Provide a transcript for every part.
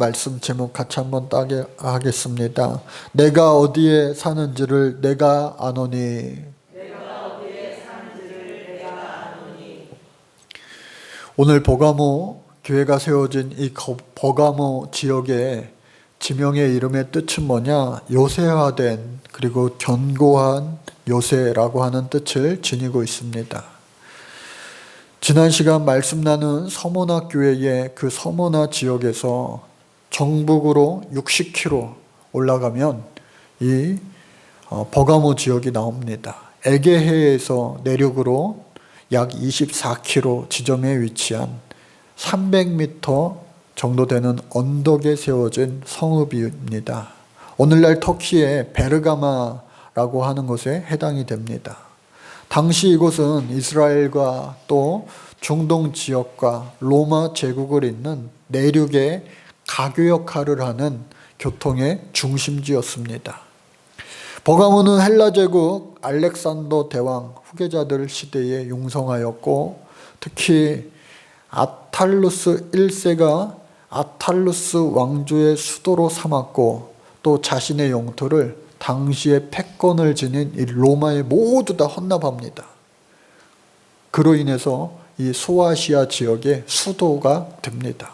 말씀 제목 같이 한번 따게 하겠습니다. 내가 어디에 사는지를 내가 아노니. 오늘 버가모 교회가 세워진 이 거- 버가모 지역의 지명의 이름의 뜻은 뭐냐? 요새화된 그리고 견고한 요새라고 하는 뜻을 지니고 있습니다. 지난 시간 말씀 나눈 서모나 교회의 그 서모나 지역에서 정북으로 60km 올라가면 이 어, 버가모 지역이 나옵니다. 에게해에서 내륙으로 약 24km 지점에 위치한 300m 정도 되는 언덕에 세워진 성읍입니다. 오늘날 터키의 베르가마라고 하는 곳에 해당이 됩니다. 당시 이곳은 이스라엘과 또 중동 지역과 로마 제국을 잇는 내륙의 가교 역할을 하는 교통의 중심지였습니다. 버가모는 헬라 제국 알렉산더 대왕 후계자들 시대에 융성하였고 특히 아탈루스 1세가 아탈루스 왕조의 수도로 삼았고 또 자신의 영토를 당시의 패권을 지닌 이 로마에 모두 다 헌납합니다. 그로 인해서 이 소아시아 지역의 수도가 됩니다.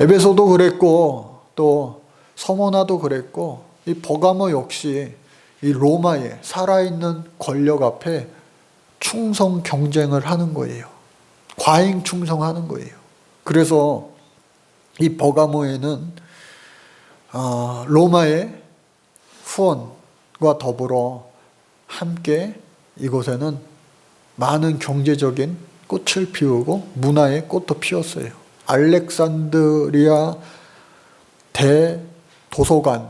에베소도 그랬고 또 서모나도 그랬고 이 버가모 역시 이 로마의 살아있는 권력 앞에 충성 경쟁을 하는 거예요. 과잉 충성하는 거예요. 그래서 이 버가모에는 아, 로마의 후원과 더불어 함께 이곳에는 많은 경제적인 꽃을 피우고 문화의 꽃도 피웠어요. 알렉산드리아 대도서관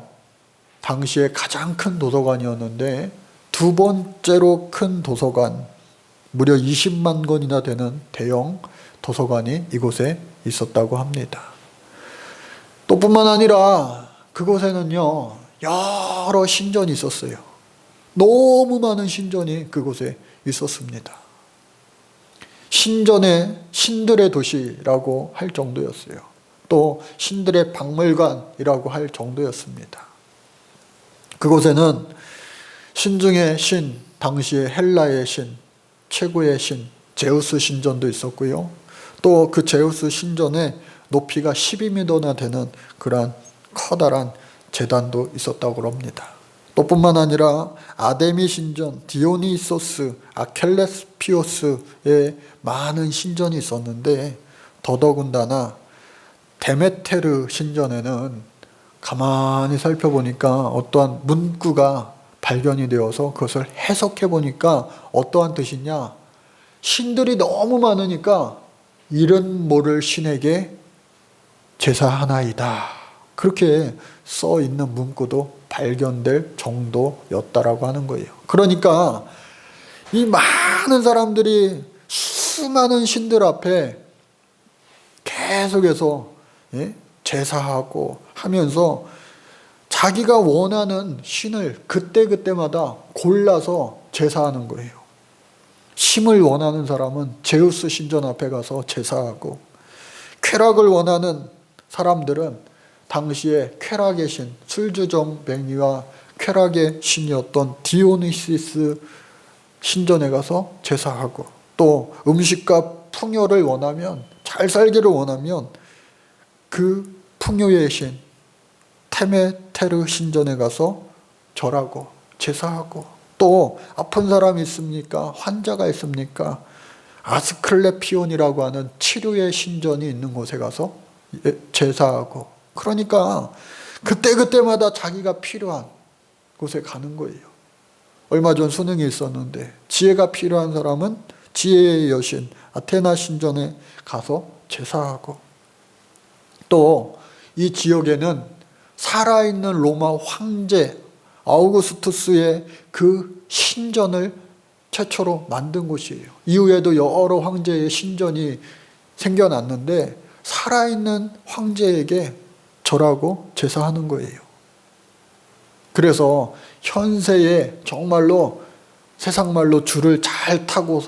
당시에 가장 큰 도서관이었는데 두 번째로 큰 도서관 무려 20만 권이나 되는 대형 도서관이 이곳에 있었다고 합니다. 또 뿐만 아니라 그곳에는요 여러 신전이 있었어요. 너무 많은 신전이 그곳에 있었습니다. 신전의 신들의 도시라고 할 정도였어요. 또 신들의 박물관이라고 할 정도였습니다. 그곳에는 신 중의 신, 당시의 헬라의 신, 최고의 신, 제우스 신전도 있었고요. 또 그 제우스 신전에 높이가 12m나 되는 그러한 커다란 재단도 있었다고 합니다. 또 뿐만 아니라 아데미 신전, 디오니소스, 아켈레스피오스의 많은 신전이 있었는데 더더군다나 데메테르 신전에는 가만히 살펴보니까 어떠한 문구가 발견이 되어서 그것을 해석해 보니까 어떠한 뜻이냐? 신들이 너무 많으니까 이른 모를 신에게 제사하나이다. 그렇게 써 있는 문구도 발견될 정도였다라고 하는 거예요. 그러니까 이 많은 사람들이 수많은 신들 앞에 계속해서 예? 제사하고 하면서 자기가 원하는 신을 그때그때마다 골라서 제사하는 거예요. 힘을 원하는 사람은 제우스 신전 앞에 가서 제사하고 쾌락을 원하는 사람들은 당시에 쾌락의 신, 술주정뱅이와 쾌락의 신이었던 디오니시스 신전에 가서 제사하고 또 음식과 풍요를 원하면 잘 살기를 원하면 그 풍요의 신 테메테르 신전에 가서 절하고 제사하고 또 아픈 사람이 있습니까? 환자가 있습니까? 아스클레피온이라고 하는 치료의 신전이 있는 곳에 가서 예, 제사하고 그러니까 그때그때마다 자기가 필요한 곳에 가는 거예요. 얼마 전 수능이 있었는데 지혜가 필요한 사람은 지혜의 여신 아테나 신전에 가서 제사하고 또 이 지역에는 살아있는 로마 황제 아우구스투스의 그 신전을 최초로 만든 곳이에요. 이후에도 여러 황제의 신전이 생겨났는데 살아있는 황제에게 절하고 제사하는 거예요. 그래서 현세에 정말로 세상 말로 줄을 잘 타고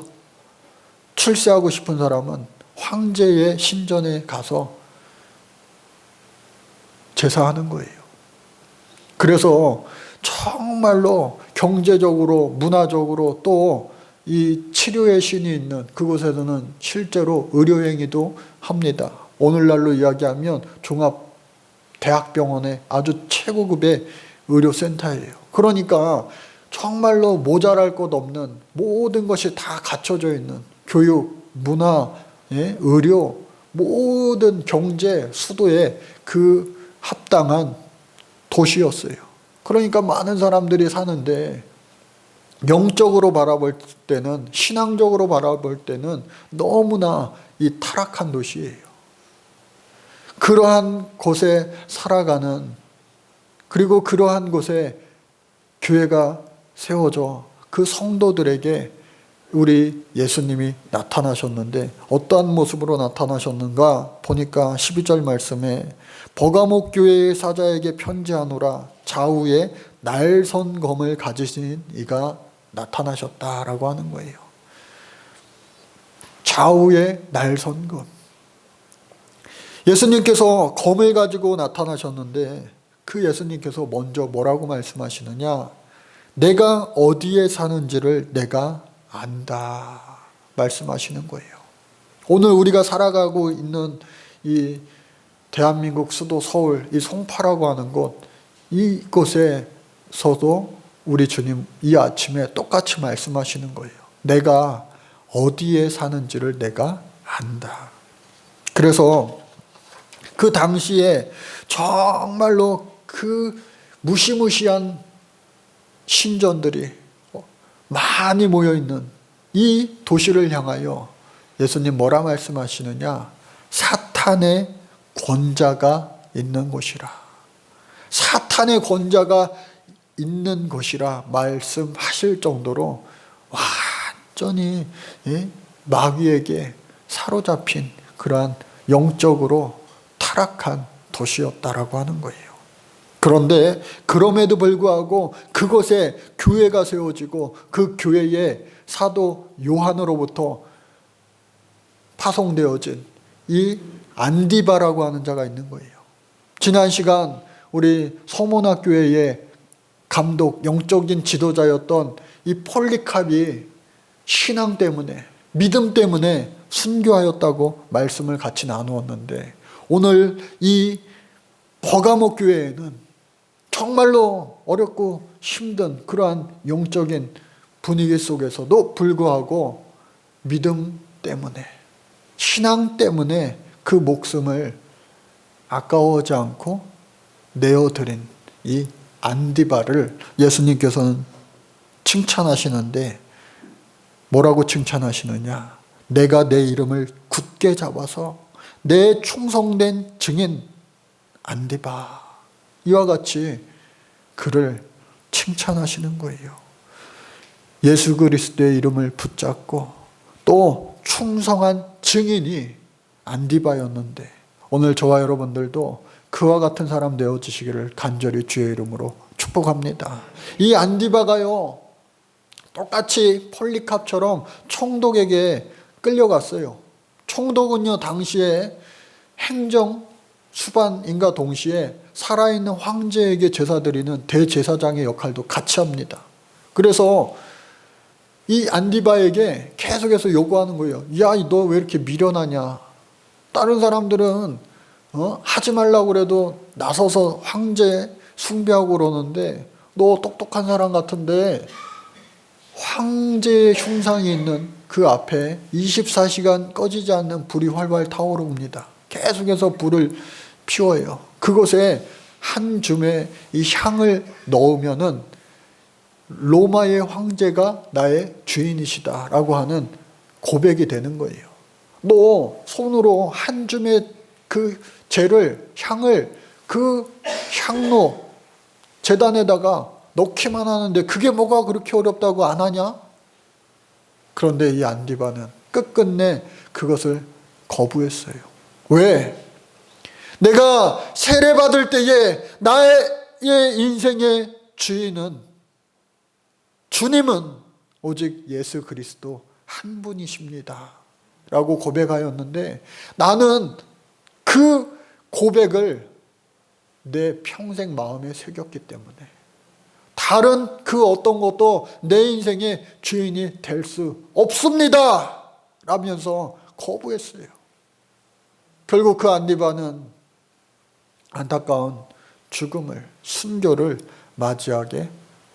출세하고 싶은 사람은 황제의 신전에 가서 제사하는 거예요. 그래서 정말로 경제적으로, 문화적으로 또 이 치료의 신이 있는 그곳에서는 실제로 의료행위도 합니다. 오늘날로 이야기하면 종합 대학병원의 아주 최고급의 의료센터예요. 그러니까 정말로 모자랄 것 없는 모든 것이 다 갖춰져 있는 교육, 문화, 예, 의료, 모든 경제 수도에 그 합당한 도시였어요. 그러니까 많은 사람들이 사는데 영적으로 바라볼 때는 신앙적으로 바라볼 때는 너무나 이 타락한 도시예요. 그러한 곳에 살아가는 그리고 그러한 곳에 교회가 세워져 그 성도들에게 우리 예수님이 나타나셨는데 어떠한 모습으로 나타나셨는가 보니까 12절 말씀에 버가목 교회의 사자에게 편지하노라 좌우에 날선 검을 가지신 이가 나타나셨다라고 하는 거예요. 좌우에 날선 검. 예수님께서 검을 가지고 나타나셨는데 그 예수님께서 먼저 뭐라고 말씀하시느냐? 내가 어디에 사는지를 내가 안다. 말씀하시는 거예요. 오늘 우리가 살아가고 있는 이 대한민국 수도 서울, 이 송파라고 하는 곳, 이곳에서도 우리 주님 이 아침에 똑같이 말씀하시는 거예요. 내가 어디에 사는지를 내가 안다. 그래서 그 당시에 정말로 그 무시무시한 신전들이 많이 모여 있는 이 도시를 향하여 예수님 뭐라 말씀하시느냐? 사탄의 권자가 있는 곳이라. 사탄의 권자가 있는 곳이라 말씀하실 정도로 완전히 예? 마귀에게 사로잡힌 그러한 영적으로 타락한 도시였다라고 하는 거예요. 그런데 그럼에도 불구하고 그곳에 교회가 세워지고 그 교회에 사도 요한으로부터 파송되어진 이 안디바라고 하는 자가 있는 거예요. 지난 시간 우리 서문학교회의 감독, 영적인 지도자였던 이 폴리캅이 신앙 때문에, 믿음 때문에 순교하였다고 말씀을 같이 나누었는데, 오늘 이 버가목 교회에는 정말로 어렵고 힘든 그러한 영적인 분위기 속에서도 불구하고 믿음 때문에, 신앙 때문에 그 목숨을 아까워하지 않고 내어드린 이 안디바를 예수님께서는 칭찬하시는데 뭐라고 칭찬하시느냐? 내가 내 이름을 굳게 잡아서 내 충성된 증인 안디바 이와 같이 그를 칭찬하시는 거예요. 예수 그리스도의 이름을 붙잡고 또 충성한 증인이 안디바였는데 오늘 저와 여러분들도 그와 같은 사람 되어지시기를 간절히 주의 이름으로 축복합니다. 이 안디바가요, 똑같이 폴리캅처럼 총독에게 끌려갔어요. 총독은요, 당시에 행정 수반인과 동시에 살아있는 황제에게 제사 드리는 대제사장의 역할도 같이 합니다. 그래서 이 안디바에게 계속해서 요구하는 거예요. 야, 너 왜 이렇게 미련하냐? 다른 사람들은 어? 하지 말라고 그래도 나서서 황제 숭배하고 그러는데 너 똑똑한 사람 같은데 황제의 흉상이 있는 그 앞에 24시간 꺼지지 않는 불이 활활 타오릅니다. 계속해서 불을 피워요. 그곳에 한 줌의 이 향을 넣으면은 로마의 황제가 나의 주인이시다라고 하는 고백이 되는 거예요. 너 손으로 한 줌의 그 재를 향을 그 향로 재단에다가 넣기만 하는데 그게 뭐가 그렇게 어렵다고 안 하냐? 그런데 이 안디바는 끝끝내 그것을 거부했어요. 왜? 내가 세례 받을 때에 나의 인생의 주인은 주님은 오직 예수 그리스도 한 분이십니다. 라고 고백하였는데 나는 그 고백을 내 평생 마음에 새겼기 때문에 다른 그 어떤 것도 내 인생의 주인이 될 수 없습니다. 라면서 거부했어요. 결국 그 안디바는 안타까운 죽음을, 순교를 맞이하게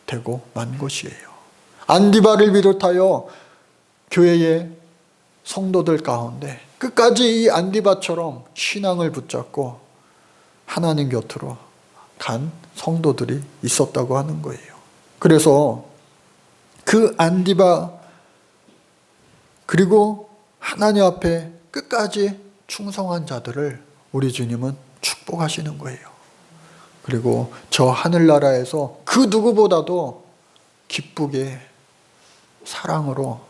되고 만 것이에요. 안디바를 비롯하여 교회의 성도들 가운데 끝까지 이 안디바처럼 신앙을 붙잡고 하나님 곁으로 간 성도들이 있었다고 하는 거예요. 그래서 그 안디바 그리고 하나님 앞에 끝까지 충성한 자들을 우리 주님은 축복하시는 거예요. 그리고 저 하늘나라에서 그 누구보다도 기쁘게 사랑으로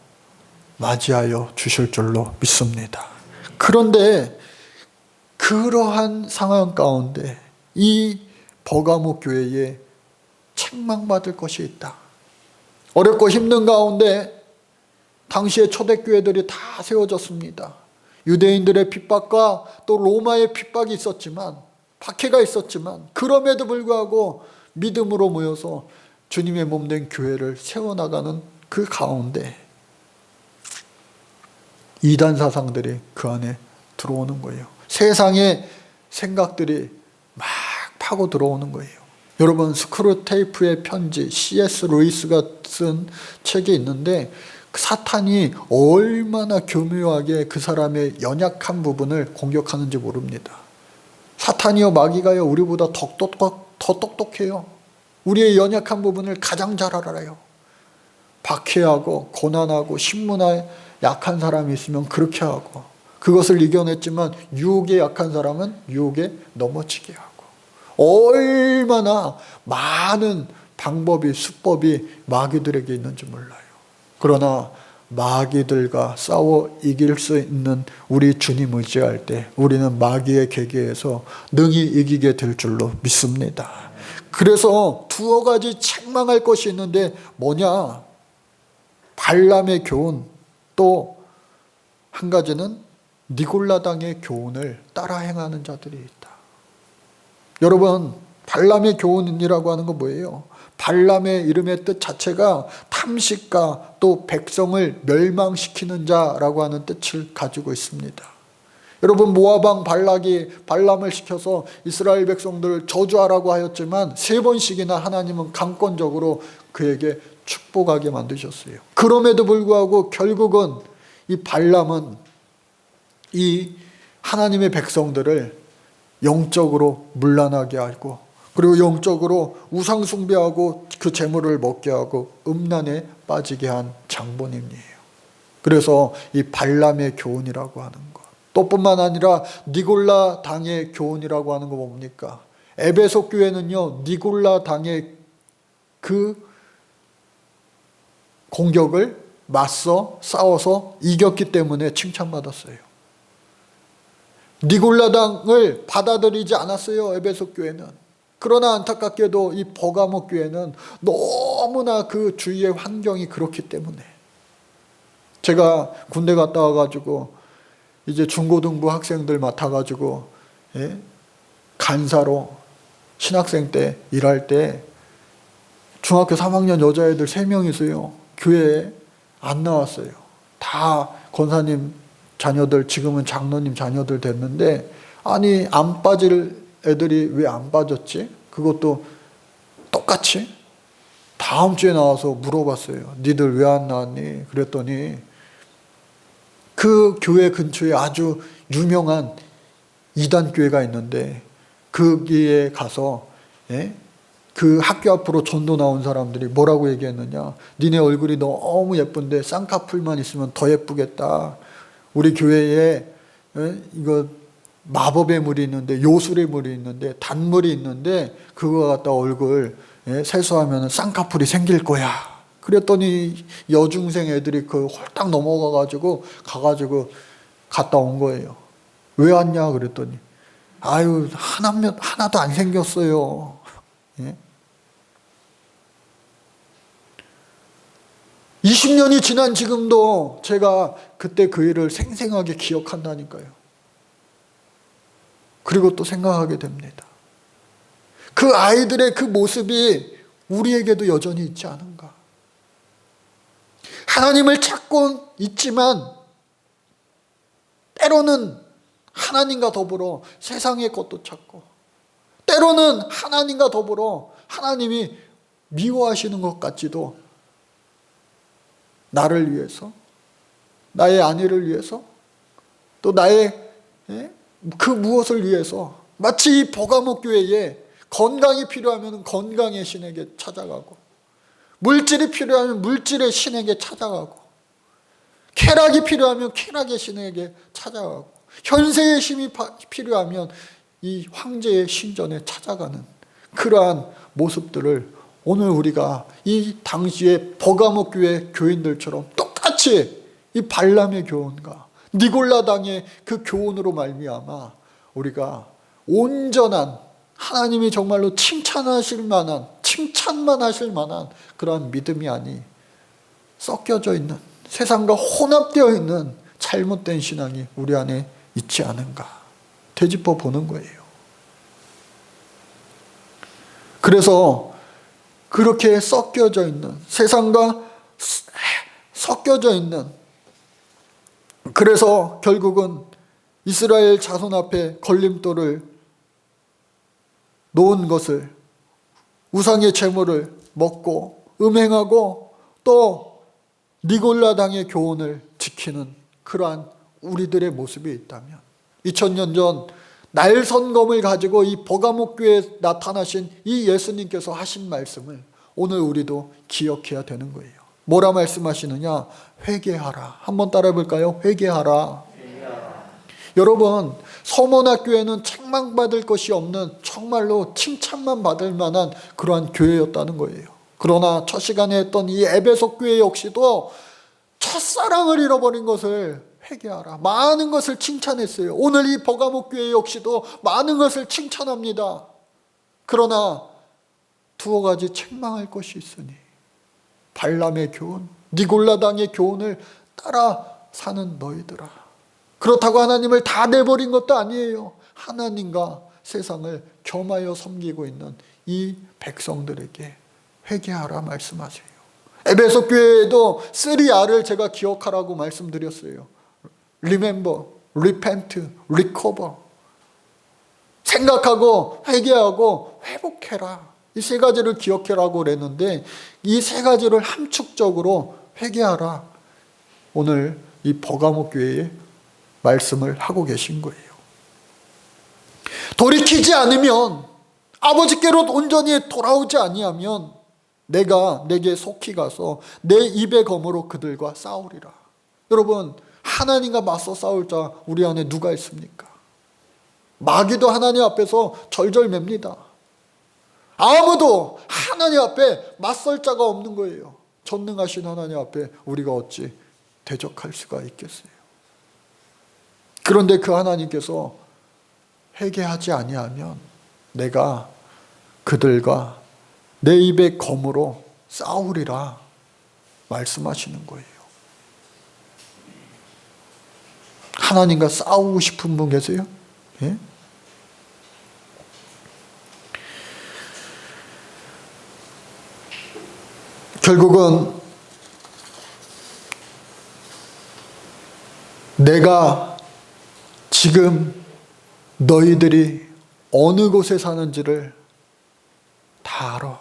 맞이하여 주실 줄로 믿습니다. 그런데 그러한 상황 가운데 이 버가모 교회에 책망받을 것이 있다. 어렵고 힘든 가운데 당시의 초대교회들이 다 세워졌습니다. 유대인들의 핍박과 또 로마의 핍박이 있었지만 박해가 있었지만 그럼에도 불구하고 믿음으로 모여서 주님의 몸 된 교회를 세워나가는 그 가운데 이단 사상들이 그 안에 들어오는 거예요. 세상의 생각들이 막 파고 들어오는 거예요. 여러분 스크루 테이프의 편지 C.S. 루이스가 쓴 책이 있는데 그 사탄이 얼마나 교묘하게 그 사람의 연약한 부분을 공격하는지 모릅니다. 사탄이요 마귀가요 우리보다 더, 똑똑, 더 똑똑해요. 우리의 연약한 부분을 가장 잘 알아요. 박해하고 고난하고 신문에 약한 사람이 있으면 그렇게 하고 그것을 이겨냈지만 유혹에 약한 사람은 유혹에 넘어지게 하고 얼마나 많은 방법이 수법이 마귀들에게 있는지 몰라요. 그러나 마귀들과 싸워 이길 수 있는 우리 주님 의지할 때 우리는 마귀의 계계에서 능히 이기게 될 줄로 믿습니다. 그래서 두어 가지 책망할 것이 있는데 뭐냐? 발람의 교훈 또 한 가지는 니골라당의 교훈을 따라 행하는 자들이 있다. 여러분 발람의 교훈이라고 하는 건 뭐예요? 발람의 이름의 뜻 자체가 탐식가 또 백성을 멸망시키는 자라고 하는 뜻을 가지고 있습니다. 여러분 모아방 발락이 발람을 시켜서 이스라엘 백성들을 저주하라고 하였지만 세 번씩이나 하나님은 강권적으로 그에게 축복하게 만드셨어요. 그럼에도 불구하고 결국은 이 발람은 이 하나님의 백성들을 영적으로 문란하게 하고 그리고 영적으로 우상 숭배하고 그 재물을 먹게 하고 음란에 빠지게 한 장본인이에요. 그래서 이 발람의 교훈이라고 하는 것. 또 뿐만 아니라 니골라 당의 교훈이라고 하는 거 뭡니까? 에베소 교회는요 니골라 당의 그 공격을 맞서 싸워서 이겼기 때문에 칭찬받았어요. 니골라당을 받아들이지 않았어요. 에베소 교회는. 그러나 안타깝게도 이 버가모 교회는 너무나 그 주위의 환경이 그렇기 때문에 제가 군대 갔다 와가지고 이제 중고등부 학생들 맡아가지고 예? 간사로 신학생 때 일할 때 중학교 3학년 여자애들 3명 있어요. 교회에 안 나왔어요. 다 권사님 자녀들 지금은 장로님 자녀들 됐는데 아니 안 빠질 애들이 왜 안 빠졌지? 그것도 똑같이 다음 주에 나와서 물어봤어요. 니들 왜 안 나왔니? 그랬더니 그 교회 근처에 아주 유명한 이단 교회가 있는데 거기에 가서 예? 그 학교 앞으로 전도 나온 사람들이 뭐라고 얘기했느냐? 니네 얼굴이 너무 예쁜데 쌍꺼풀만 있으면 더 예쁘겠다. 우리 교회에 예? 이거 마법의 물이 있는데 요술의 물이 있는데 단물이 있는데 그거 갖다 얼굴 예? 세수하면 쌍꺼풀이 생길 거야. 그랬더니 여중생 애들이 그 홀딱 넘어가 가지고 가가지고 갔다 온 거예요. 왜 왔냐 그랬더니 아유 하나 하나도 안 생겼어요. 예? 20년이 지난 지금도 제가 그때 그 일을 생생하게 기억한다니까요. 그리고 또 생각하게 됩니다. 그 아이들의 그 모습이 우리에게도 여전히 있지 않은가? 하나님을 찾고 있지만 때로는 하나님과 더불어 세상의 것도 찾고 때로는 하나님과 더불어 하나님이 미워하시는 것 같지도 나를 위해서 나의 아내를 위해서 또 나의 예? 그 무엇을 위해서 마치 이 버가목 교회에 건강이 필요하면 건강의 신에게 찾아가고 물질이 필요하면 물질의 신에게 찾아가고 쾌락이 필요하면 쾌락의 신에게 찾아가고 현세의 힘이 필요하면 이 황제의 신전에 찾아가는 그러한 모습들을 오늘 우리가 이 당시의 버가목 교회 교인들처럼 똑같이 이 발람의 교훈과 니골라당의 그 교훈으로 말미암아 우리가 온전한 하나님이 정말로 칭찬하실 만한 칭찬만 하실 만한 그러한 믿음이 아니 섞여져 있는 세상과 혼합되어 있는 잘못된 신앙이 우리 안에 있지 않은가 되짚어 보는 거예요. 그래서 그렇게 섞여져 있는 세상과 섞여져 있는. 그래서 결국은 이스라엘 자손 앞에 걸림돌을 놓은 것을 우상의 제물을 먹고 음행하고 또 니골라 당의 교훈을 지키는 그러한 우리들의 모습이 있다면 2000년 전 날선검을 가지고 이 버가목 교회에 나타나신 이 예수님께서 하신 말씀을 오늘 우리도 기억해야 되는 거예요. 뭐라 말씀하시느냐? 회개하라. 한번 따라해 볼까요? 회개하라. 여러분, 서문학교회는 책망받을 것이 없는 정말로 칭찬만 받을 만한 그러한 교회였다는 거예요. 그러나 첫 시간에 했던 이 에베소 교회 역시도 첫사랑을 잃어버린 것을 회개하라. 많은 것을 칭찬했어요. 오늘 이 버가목 교회 역시도 많은 것을 칭찬합니다. 그러나 두어 가지 책망할 것이 있으니 발람의 교훈, 니골라당의 교훈을 따라 사는 너희들아. 그렇다고 하나님을 다 내버린 것도 아니에요. 하나님과 세상을 겸하여 섬기고 있는 이 백성들에게 회개하라 말씀하세요. 에베소 교회에도 3R을 제가 기억하라고 말씀드렸어요. Remember, repent, recover. 생각하고 회개하고 회복해라. 이 세 가지를 기억해라고 그랬는데 이 세 가지를 함축적으로 회개하라. 오늘 이 버가목 교회에 말씀을 하고 계신 거예요. 돌이키지 않으면 아버지께로 온전히 돌아오지 아니하면 내가 내게 속히 가서 내 입의 검으로 그들과 싸우리라. 여러분 하나님과 맞서 싸울 자 우리 안에 누가 있습니까? 마귀도 하나님 앞에서 절절맵니다. 아무도 하나님 앞에 맞설 자가 없는 거예요. 전능하신 하나님 앞에 우리가 어찌 대적할 수가 있겠어요. 그런데 그 하나님께서 회개하지 아니하면 내가 그들과 내 입의 검으로 싸우리라 말씀하시는 거예요. 하나님과 싸우고 싶은 분 계세요? 예? 결국은 내가 지금 너희들이 어느 곳에 사는지를 다 알아.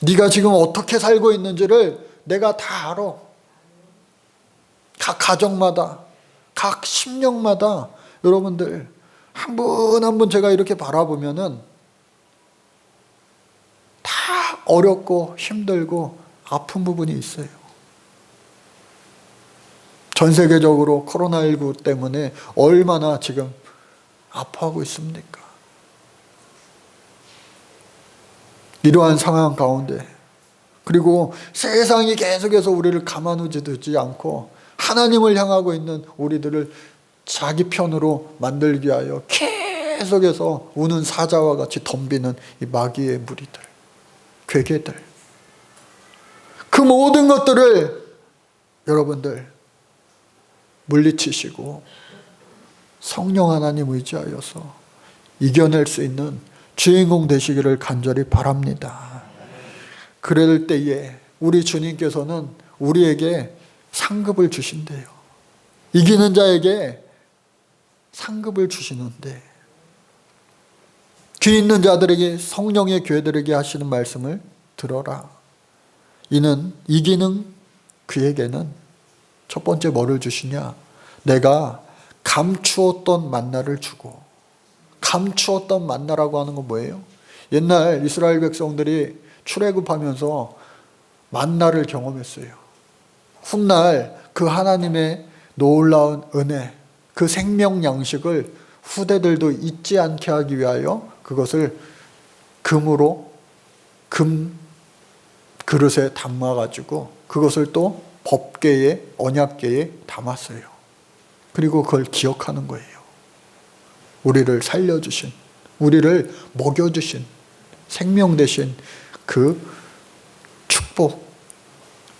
네가 지금 어떻게 살고 있는지를 내가 다 알아. 각 가정마다, 각 심령마다 여러분들 한분 한분 제가 이렇게 바라보면은 다 어렵고 힘들고 아픈 부분이 있어요. 전 세계적으로 코로나19 때문에 얼마나 지금 아파하고 있습니까? 이러한 상황 가운데 그리고 세상이 계속해서 우리를 가만두지 두지 않고 하나님을 향하고 있는 우리들을 자기 편으로 만들기 위하여 계속해서 우는 사자와 같이 덤비는 이 마귀의 무리들, 괴계들. 그 모든 것들을 여러분들 물리치시고 성령 하나님 의지하여서 이겨낼 수 있는 주인공 되시기를 간절히 바랍니다. 그럴 때에 우리 주님께서는 우리에게 상급을 주신대요. 이기는 자에게 상급을 주시는데 귀 있는 자들에게 성령의 교회들에게 하시는 말씀을 들어라. 이는 이기는 그에게는 첫 번째 뭐를 주시냐? 내가 감추었던 만나를 주고 감추었던 만나라고 하는 건 뭐예요? 옛날 이스라엘 백성들이 출애굽하면서 만나를 경험했어요. 훗날 그 하나님의 놀라운 은혜, 그 생명 양식을 후대들도 잊지 않게 하기 위하여 그것을 금으로 금 그릇에 담아 가지고 그것을 또 법계에 언약계에 담았어요. 그리고 그걸 기억하는 거예요. 우리를 살려 주신, 우리를 먹여 주신, 생명 대신 그 축복,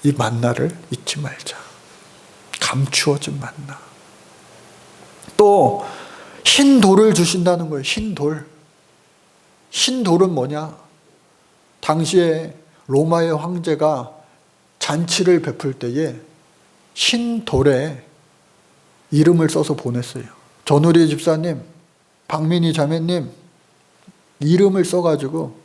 이 만나를 잊지 말자. 감추어진 만나. 또, 흰 돌을 주신다는 거예요. 흰 돌. 흰 돌은 뭐냐? 당시에 로마의 황제가 잔치를 베풀 때에 흰 돌에 이름을 써서 보냈어요. 전우리 집사님, 박민희 자매님, 이름을 써가지고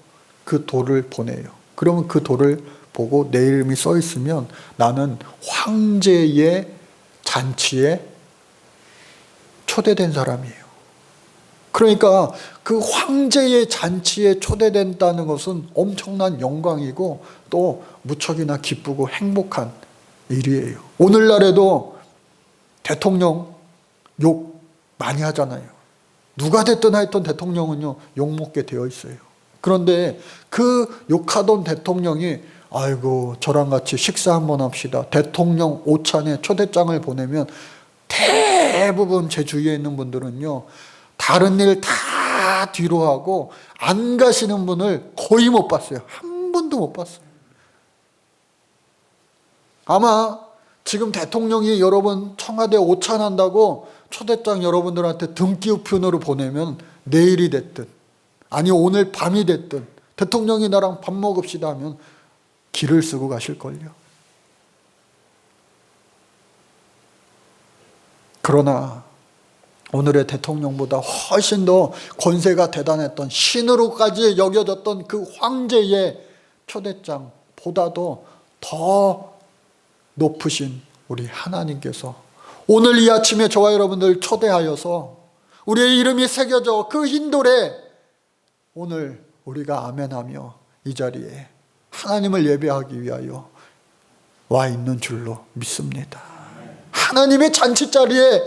그 돌을 보내요. 그러면 그 돌을 보고 내 이름이 써 있으면 나는 황제의 잔치에 초대된 사람이에요. 그러니까 그 황제의 잔치에 초대된다는 것은 엄청난 영광이고 또 무척이나 기쁘고 행복한 일이에요. 오늘날에도 대통령 욕 많이 하잖아요. 누가 됐든 하여튼 대통령은요, 욕 먹게 되어 있어요. 그런데 그 욕하던 대통령이 아이고, 저랑 같이 식사 한번 합시다. 대통령 오찬에 초대장을 보내면 대부분 제 주위에 있는 분들은요, 다른 일 다 뒤로 하고 안 가시는 분을 거의 못 봤어요. 한 번도 못 봤어요. 아마 지금 대통령이 여러분 청와대 오찬한다고 초대장 여러분들한테 등기우편으로 보내면 내일이 됐든 아니 오늘 밤이 됐든 대통령이 나랑 밥 먹읍시다 하면 길을 쓰고 가실걸요. 그러나 오늘의 대통령보다 훨씬 더 권세가 대단했던 신으로까지 여겨졌던 그 황제의 초대장보다도 더 높으신 우리 하나님께서 오늘 이 아침에 저와 여러분들 초대하여서 우리의 이름이 새겨져 그 흰돌에 오늘 우리가 아멘하며 이 자리에 하나님을 예배하기 위하여 와 있는 줄로 믿습니다. 하나님의 잔치 자리에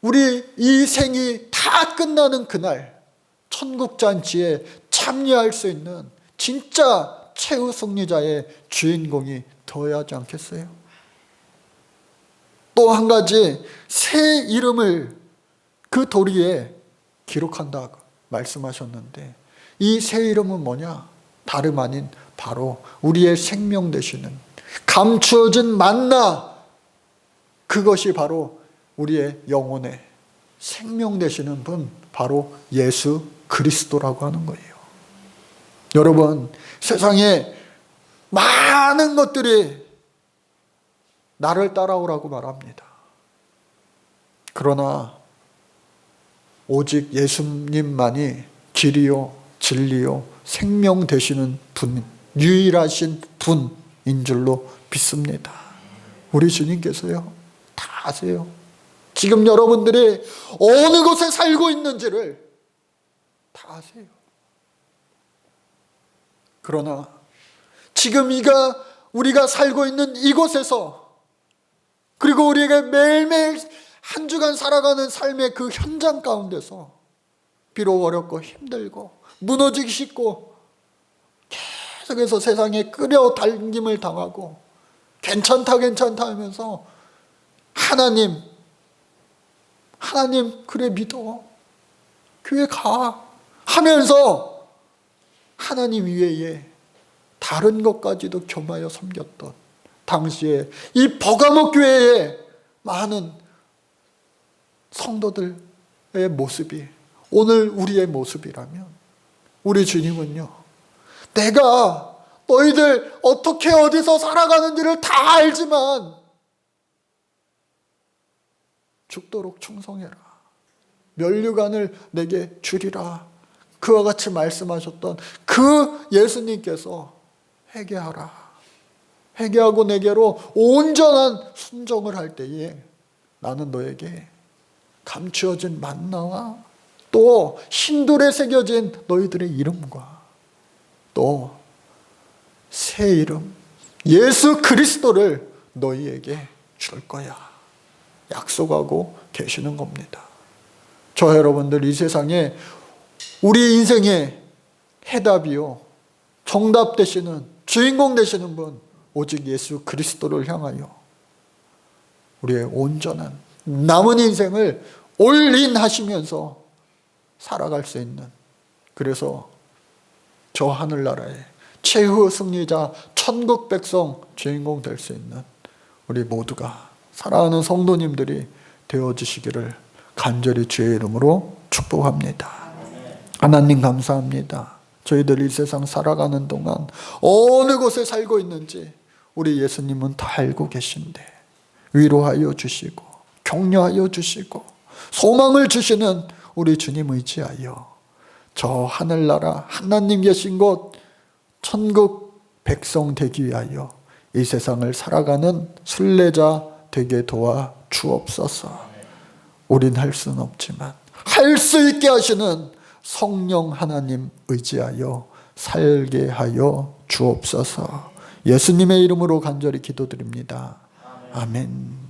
우리 이 생이 다 끝나는 그날 천국 잔치에 참여할 수 있는 진짜 최후 승리자의 주인공이 되어야 하지 않겠어요? 또 한 가지 새 이름을 그 도리에 기록한다 말씀하셨는데 이 새 이름은 뭐냐? 다름 아닌 바로 우리의 생명 되시는 감추어진 만나 그것이 바로 우리의 영혼의 생명 되시는 분 바로 예수 그리스도라고 하는 거예요. 여러분 세상에 많은 것들이 나를 따라오라고 말합니다. 그러나 오직 예수님만이 길이요 진리요 생명 되시는 분 유일하신 분인 줄로 믿습니다. 우리 주님께서요 다 아세요. 지금 여러분들이 어느 곳에 살고 있는지를 다 아세요. 그러나 지금 이가 우리가 살고 있는 이곳에서 그리고 우리에게 매일매일 한 주간 살아가는 삶의 그 현장 가운데서 비록 어렵고 힘들고 무너지기 쉽고 계속해서 세상에 끌어당김을 당하고 괜찮다 괜찮다 하면서 하나님 하나님 그래 믿어 교회 가 하면서 하나님 위에 다른 것까지도 겸하여 섬겼던 당시에 이 버가모 교회의 많은 성도들의 모습이 오늘 우리의 모습이라면 우리 주님은요. 내가 너희들 어떻게 어디서 살아가는지를 다 알지만 죽도록 충성해라. 면류관을 내게 주리라. 그와 같이 말씀하셨던 그 예수님께서 회개하라. 회개하고 내게로 온전한 순종을 할 때에 나는 너에게 감추어진 만나와 또 신돌에 새겨진 너희들의 이름과 또 새 이름 예수 그리스도를 너희에게 줄 거야. 약속하고 계시는 겁니다. 저 여러분들 이 세상에 우리 인생의 해답이요. 정답 되시는 주인공 되시는 분 오직 예수 그리스도를 향하여 우리의 온전한 남은 인생을 올인하시면서 살아갈 수 있는 그래서 저 하늘나라의 최후 승리자 천국 백성 주인공 될 수 있는 우리 모두가 사랑하는 성도님들이 되어 주시기를 간절히 주의 이름으로 축복합니다. 하나님 감사합니다. 저희들 이 세상 살아가는 동안 어느 곳에 살고 있는지 우리 예수님은 다 알고 계신데 위로하여 주시고 격려하여 주시고 소망을 주시는 우리 주님 의지하여 저 하늘나라 하나님 계신 곳 천국 백성 되기 위하여 이 세상을 살아가는 순례자 되게 도와 주옵소서. 우린 할 수는 없지만 할 수 있게 하시는 성령 하나님 의지하여 살게 하여 주옵소서. 예수님의 이름으로 간절히 기도드립니다. 아멘.